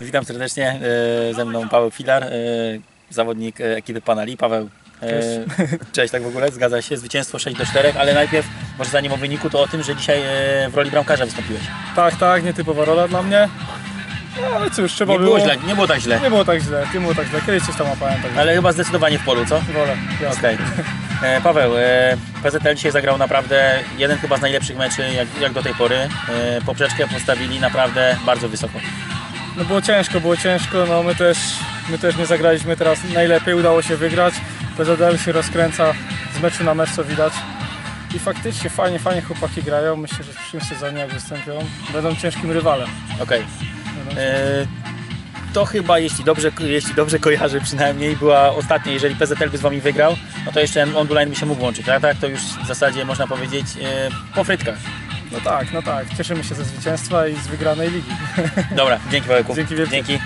Witam serdecznie, e, ze mną Paweł Filar, e, zawodnik e, ekipy Panali. Paweł, cześć tak w ogóle, zgadza się, zwycięstwo 6 do 4, ale najpierw, może zanim o wyniku, to o tym, że dzisiaj w roli bramkarza wystąpiłeś. Tak, tak, nietypowa rola dla mnie. No ale cóż, trzeba Nie było. było źle, nie było tak źle, Nie było tak źle, nie było tak źle. Kiedyś coś tam łapałem, tak ale chyba zdecydowanie w polu, co? wolę. Okej. E, Paweł, e, PZL dzisiaj zagrał naprawdę jeden chyba z najlepszych meczy jak, jak do tej pory. E, poprzeczkę postawili naprawdę bardzo wysoko. No było ciężko, było ciężko, no my też, my też nie zagraliśmy teraz najlepiej, udało się wygrać. PZL się rozkręca z meczu na mecz, co widać. I faktycznie fajnie, fajnie chłopaki grają. Myślę, że w przyszłym sezonie jak wystąpią, będą ciężkim rywalem. Okej. E, To chyba, jeśli dobrze, jeśli dobrze kojarzę przynajmniej, była ostatnia, jeżeli PZL by z Wami wygrał, no to jeszcze Onduline by się mógł łączyć, tak? tak? To już w zasadzie można powiedzieć e, po frytkach. No tak, no tak. Cieszymy się ze zwycięstwa i z wygranej ligi. Dobra, dzięki Pawełku. Dzięki wielkie. Dzięki.